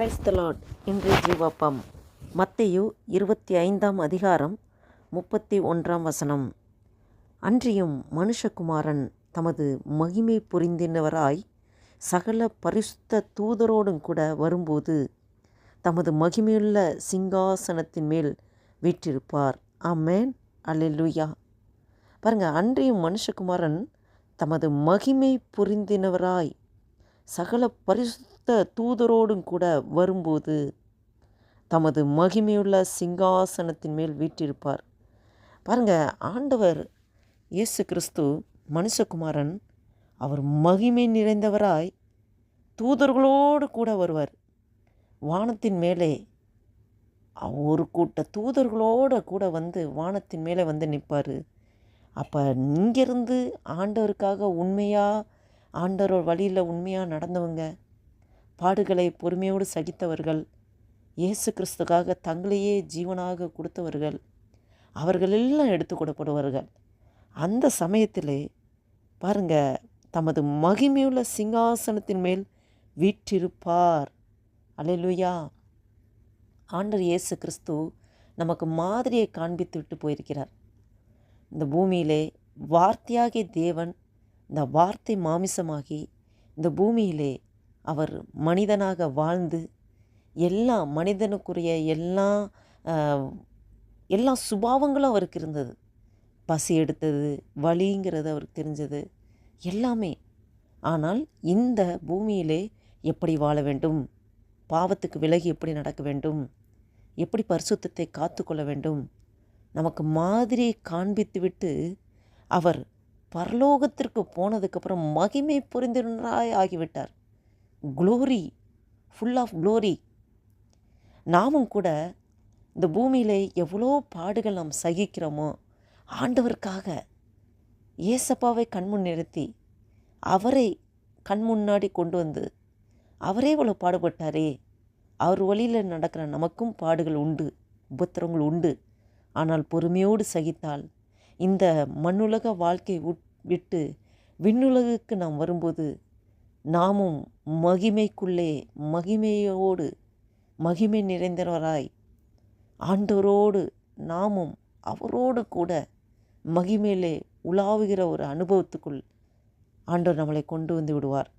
கிரைஸ்தலாட் இன்றைய ஜீவப்பம். மத்தையு இருபத்தி ஐந்தாம் அதிகாரம் முப்பத்தி ஒன்றாம் வசனம். அன்றியும் மனுஷகுமாரன் தமது மகிமை புரிந்தினவராய் சகல பரிசுத்த தூதரோடும் கூட வரும்போது தமது மகிமையுள்ள சிங்காசனத்தின் மேல் வீற்றிருப்பார். ஆமேன். அல்லேலூயா. பாருங்க அன்றியும் மனுஷகுமாரன் தமது மகிமை புரிந்தினவராய் சகல பரிசு பரிசுத்த தூதரோடும் கூட வரும்போது தமது மகிமையுள்ள சிங்காசனத்தின் மேல் வீற்றிருப்பார். பாருங்க ஆண்டவர் இயேசு கிறிஸ்து மனுஷகுமாரன் அவர் மகிமை நிறைந்தவராய் தூதர்களோடு கூட வருவார். வானத்தின் மேலே ஒரு கூட்ட தூதர்களோடு கூட வந்து வானத்தின் மேலே வந்து நிற்பார். அப்போ இங்கேருந்து ஆண்டவருக்காக உண்மையாக ஆண்டவர் வழியில் உண்மையாக நடந்தவங்க பாடுகளை பொறுமையோடு சகித்தவர்கள். இயேசு கிறிஸ்துக்காக தங்களையே ஜீவனாக கொடுத்தவர்கள். அவர்கள் எல்லாம் எடுத்து கொடுப்படுவார்கள் அந்த சமயத்திலே பாருங்க தமது மகிமையுள்ள சிங்காசனத்தின் மேல் வீற்றிருப்பார். அலையிலுயா ஆண்டர் இயேசு கிறிஸ்து நமக்கு மாதிரியை காண்பித்து விட்டு போயிருக்கிறார். இந்த பூமியிலே வார்த்தையாகிய தேவன் இந்த வார்த்தை மாமிசமாகி இந்த பூமியிலே அவர் மனிதனாக வாழ்ந்து எல்லா மனிதனுக்குரிய எல்லா எல்லா சுபாவங்களும் அவருக்கு இருந்தது. பசி எடுத்தது வழிங்கிறது அவருக்கு தெரிஞ்சது எல்லாமே. ஆனால் இந்த பூமியிலே எப்படி வாழ வேண்டும்? பாவத்துக்கு விலகி எப்படி நடக்க வேண்டும்? எப்படி பரிசுத்தத்தை காத்து கொள்ள வேண்டும்? நமக்கு மாதிரியை காண்பித்துவிட்டு அவர் பரலோகத்திற்கு போனதுக்கப்புறம் மகிமை புரிந்திருந்தாய் ஆகிவிட்டார். குளோரி ஃபுல் ஆஃப் க்ளோரி நாமும் கூட இந்த பூமியில் எவ்வளோ பாடுகள் நாம் சகிக்கிறோமோ ஆண்டவருக்காக ஏசப்பாவை கண்முன் நிறுத்தி அவரை கண் முன்னாடி கொண்டு வந்து அவரே இவ்வளோ பாடுபட்டாரே அவர் வழியில் நடக்கிற நமக்கும் பாடுகள் உண்டு உபத்திரங்கள் உண்டு. ஆனால் பொறுமையோடு சகித்தால் இந்த மண்ணுலக வாழ்க்கை விட்டு விண்ணுலகுக்கு நாம் வரும்போது நாமும் மகிமைக்குள்ளே மகிமையோடு மகிமை நிறைந்தவராய் ஆண்டவரோடு நாமும் அவரோடு கூட மகிமையிலே உலாவுகிற ஒரு அனுபவத்துக்குள் ஆண்டவர் நம்மளை கொண்டு வந்து விடுவார்.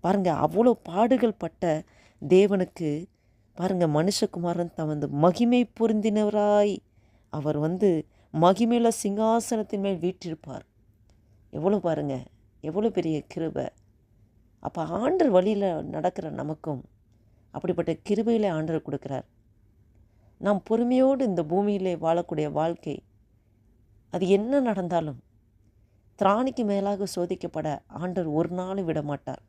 பாருங்கள் அவ்வளோ பாடுகள் பட்ட தேவனுக்கு பாருங்கள் மனுஷகுமாரன் தமது மகிமை பொருந்தினவராய் அவர் வந்து மகிமையில் சிங்காசனத்தின் மேல் வீற்றிருப்பார். எவ்வளோ பாருங்கள் எவ்வளோ பெரிய கிருபை. அப்போ ஆண்டர் வழியில் நடக்கிற நமக்கும் அப்படிப்பட்ட கிருபையில் ஆண்டர் கொடுக்குறார். நாம் பொறுமையோடு இந்த பூமியிலே வாழக்கூடிய வாழ்க்கை அது என்ன நடந்தாலும் திராணிக்கு மேலாக சோதிக்கப்பட ஆண்டர் ஒரு நாளும் விட மாட்டார்.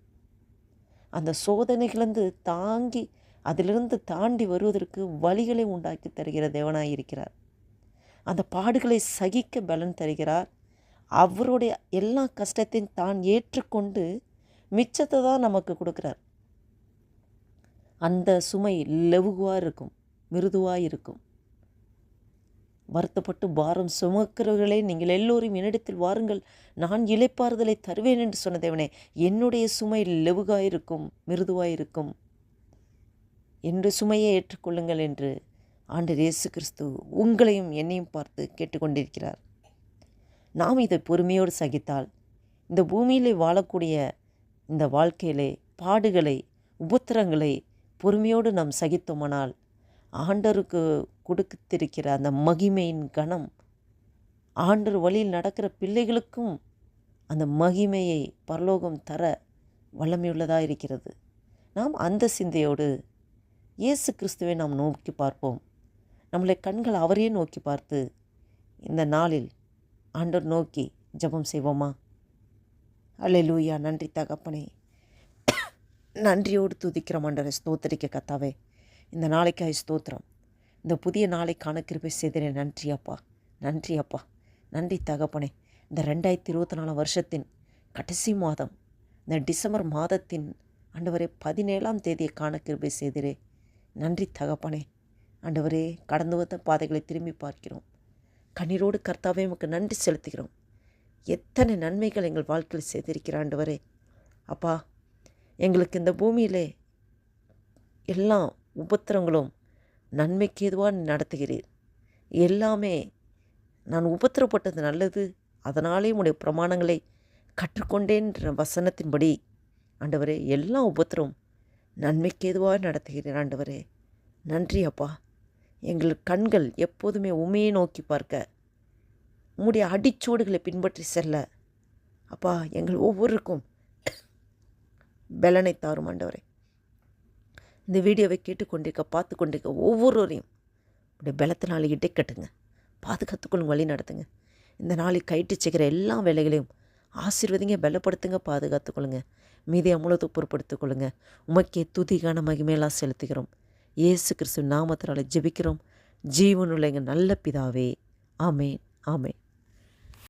அந்த சோதனைகளிலிருந்து தாங்கி அதிலிருந்து தாண்டி வருவதற்கு வழிகளை உண்டாக்கி தருகிற தேவனாய் இருக்கிறார். அந்த பாடுகளை சகிக்க பலன் தருகிறார். அவருடைய எல்லா கஷ்டத்தையும் தான் ஏற்றுக்கொண்டு மிச்சத்தை தான் நமக்கு கொடுக்குறார். அந்த சுமை லெவுகுவாக இருக்கும் மிருதுவாக இருக்கும். வருத்தப்பட்டு பாரம் சுமக்கிறவர்களே நீங்கள் எல்லோரும் என்னிடத்தில் வாருங்கள். நான் இலைப்பாறுதலை தருவேன் என்று சொன்ன தேவனே என்னுடைய சுமை லெவுகாயிருக்கும் மிருதுவாயிருக்கும் என்று சுமையை ஏற்றுக்கொள்ளுங்கள் என்று ஆண்டர் இயேசு கிறிஸ்து உங்களையும் என்னையும் பார்த்து கேட்டுக்கொண்டிருக்கிறார். நாம் இதை பொறுமையோடு சகித்தால் இந்த பூமியிலே வாழக்கூடிய இந்த வாழ்க்கையிலே பாடுகளை உபத்திரங்களை பொறுமையோடு நாம் சகித்தோமானால் ஆண்டருக்கு கொடுத்திருக்கிற அந்த மகிமையின் கணம் ஆண்டர் வழியில் நடக்கிற பிள்ளைகளுக்கும் அந்த மகிமையை பரலோகம் தர வல்லமையுள்ளதாக இருக்கிறது. நாம் அந்த சிந்தையோடு இயேசு கிறிஸ்துவை நாம் நோக்கி பார்ப்போம். நம்மளை கண்கள் அவரையே நோக்கி பார்த்து இந்த நாளில் ஆண்டர் நோக்கி ஜபம் செய்வோமா? அல்லேலூயா. நன்றி தகப்பனே. நன்றியோடு துதிக்கிற மண்டரை ஸ்தோத்தரிக்க கத்தாவே. இந்த நாளைக்காய் ஸ்தோத்திரம். இந்த புதிய நாளைக்கான கிருபை செய்தனே. நன்றி அப்பா. நன்றி அப்பா. நன்றி தகப்பனே. இந்த ரெண்டாயிரத்தி இருபத்தி நாலு வருஷத்தின் கடைசி மாதம் இந்த டிசம்பர் மாதத்தின் ஆண்டவரே பதினேழாம் தேதியை காண கிருபை செய்திரே. நன்றி தகப்பனே. ஆண்டவரே கடந்து வந்த பாதைகளை திரும்பி பார்க்கிறோம். கண்ணீரோடு கர்த்தாவே நமக்கு நன்றி செலுத்துகிறோம். எத்தனை நன்மைகள் எங்கள் வாழ்க்கையில் செய்திருக்கிற ஆண்டவரே அப்பா எங்களுக்கு இந்த பூமியிலே எல்லா உபத்திரங்களும் நன்மைக்கு எதுவாக நடத்துகிறீர். எல்லாமே நான் உபத்திரப்பட்டது நல்லது அதனாலே உடைய பிரமாணங்களை கற்றுக்கொண்டேன்ற வசனத்தின்படி. ஆண்டவரே எல்லா உபத்திரம் நன்மைக்கு எதுவாக நடத்துகிறேன் ஆண்டவரே. நன்றி அப்பா. எங்கள் கண்கள் எப்போதுமே உமையை நோக்கி பார்க்க உம்முடைய அடிச்சோடுகளை பின்பற்றி செல்ல. அப்பா எங்கள் ஒவ்வொருக்கும் பலனை தாரும் ஆண்டவரே. இந்த வீடியோவை கேட்டுக்கொண்டிருக்க பார்த்து கொண்டிருக்க ஒவ்வொருவரையும் உடைய பலத்தினால் இடைக்கட்டுங்க பாதுகாத்துக்கொள்ளும் வழி நடத்துங்க. இந்த நாளில் கயிற்று செய்கிற எல்லா வேலைகளையும் ஆசீர்வதிங்க பலப்படுத்துங்க பாதுகாத்துக்கொள்ளுங்க. மீதி அமுலத்தை பொறுப்படுத்திக் கொள்ளுங்க உமக்கே துதிகான மகிமையெல்லாம் செலுத்துகிறோம். இயேசு கிறிஸ்து நாமத்தினால ஜெபிக்கிறோம். ஜீவனுள்ள எங்கள் நல்ல பிதாவே. ஆமேன். ஆமேன்.